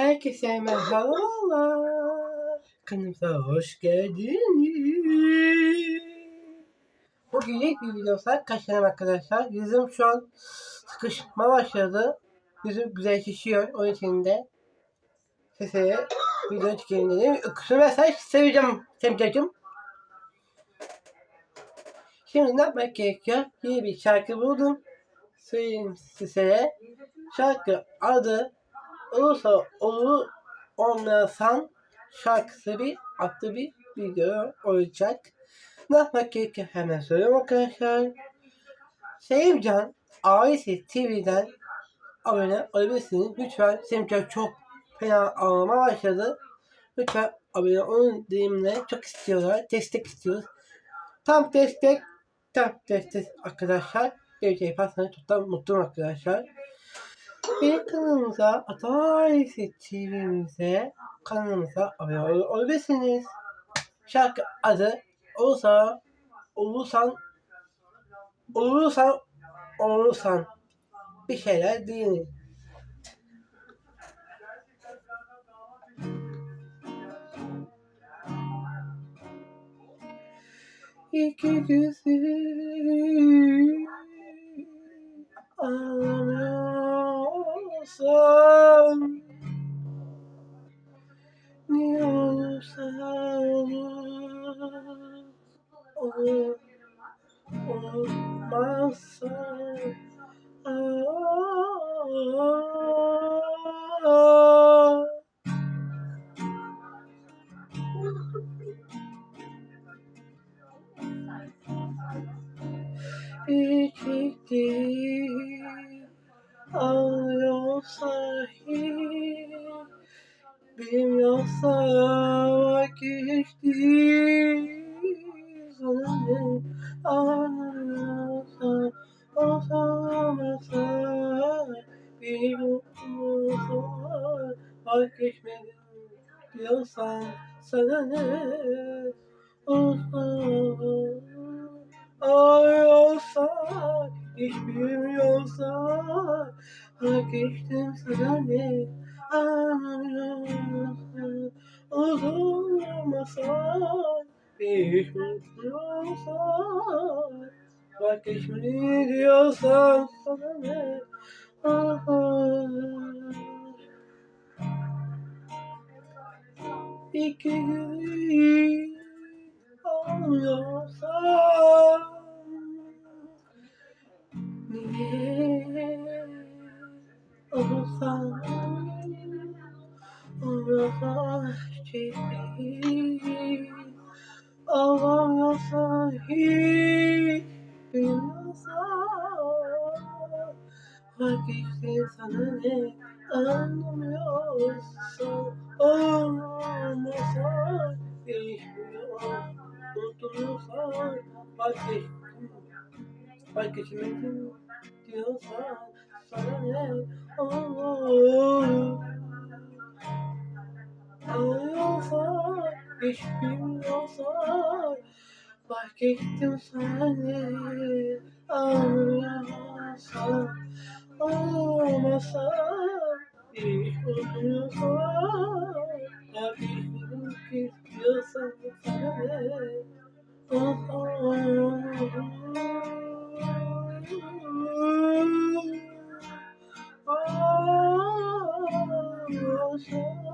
Herkese merhabalar. Kanalımıza hoş geldiniz. Bugün ilk bir videosa kaçırım arkadaşlar. Yüzüm şu an sıkışma başladı. Yüzüm güzel şişiyor. Onun için de seseye video çekeyim dedim. Kusur mesaj seveceğim Semcacığım. Şimdi ne yapmak gerekiyor? Yeni bir şarkı buldum. Söyleyeyim size. Şarkı adı olursa olur olmasan şarkısı bir adlı bir video olacak. Ne yapmak gerekiyor hemen söyleyeyim arkadaşlar. Sevimcan ailesi TV'den abone olabilirsiniz. Lütfen Sevimcan çok fena ağlama başladı. Lütfen abone olun deyimle çok istiyorlar. Destek istiyoruz. Tam destek, tam destek arkadaşlar. Bir şey yaparsanız çok mutluyum arkadaşlar. Benim kanalımıza Ataisi TV'mize kanalımıza abone ol- olabilirsiniz. Şarkı adı olursa olursan olursan olursan bir şeyler değil. İki gözüm ağlamıyorsan Niye olursa olur olmazsa Aa, Bilmiyorsa vazgeçti Sana ne anlıyorsa O sanmasa Bilmiyorsa vazgeçmedim diyorsan Sana ne? Olsa Ağlıyorsa hiç bilmiyorsa Vazgeçtim sana ne Uzunmasan hiç mutluyorsan Vazgeçmeni diyorsan sana ne Ah, İki gün ağlıyorsan Niye olsan olmasa çekti Ağlamıyorsa hiç bilmiyorsa Vazgeçtin sana ne anlamıyorsan Olmasa değişmiyor Unutmuyorsan vazgeçtin Vazgeçmedim diyorsan sana ne olur Ağlıyorsan hiç bilmiyorsan Vazgeçtim sana ne anlıyorsan Olmasa hiç unutmuyorsan Vazgeçtim ki diyorsan sana ne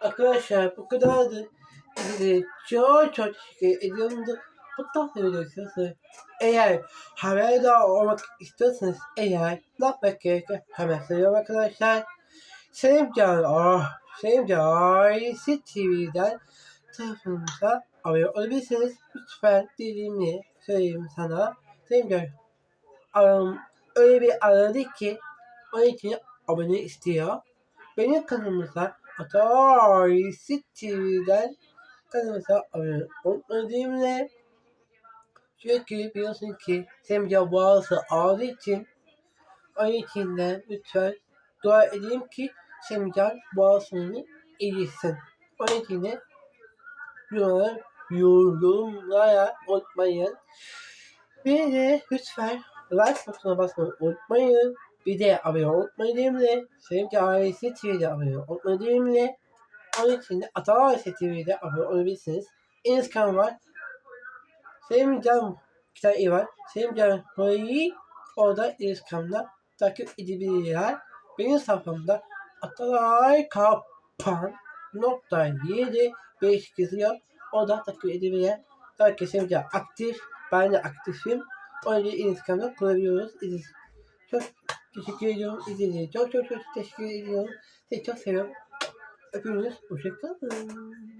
Arkadaşlar bu kadardı. Size çok çok teşekkür ediyorum. da Bu tarz videosu eğer haberdar olmak istiyorsanız eğer ne yapmak gerekiyor hemen söylüyorum arkadaşlar. Selimcan, oh, Selimcan ailesi TV'den tarafınıza abone olabilirsiniz. Lütfen dediğimi söyleyeyim sana. Selimcan um, öyle bir aradı ki onun için abone istiyor. Benim kanalımıza Ailesi TV'den kanalımıza abone olmadığımda çünkü biliyorsun ki Semca bazı ağrı için onun için de lütfen dua edeyim ki Semcan boğazını iyisin. Onun için de yorumlara, yorumlara unutmayın. Bir de lütfen like butonuna basmayı unutmayın. Bir de abone unutmayın de. Sevimli Ailesi TV'de abone unutmayın de. Onun için de Atalar Ailesi TV'de abone olabilirsiniz. Instagram var. Sevimli Can tane iyi var. Sevimli Can Hoyi orada Instagram'da takip edebilirler. Benim sayfamda Atalay Kapan nokta 7 5 yazıyor. Orada takip edebilirler. Tabii ki Sevimli Can aktif. Ben de aktifim. O yüzden Instagram'da kullanıyoruz. İzin. Çok teşekkür ediyorum. İzlediğiniz çok çok çok teşekkür ediyorum. Sizi çok seviyorum. Öpüyoruz. Hoşçakalın.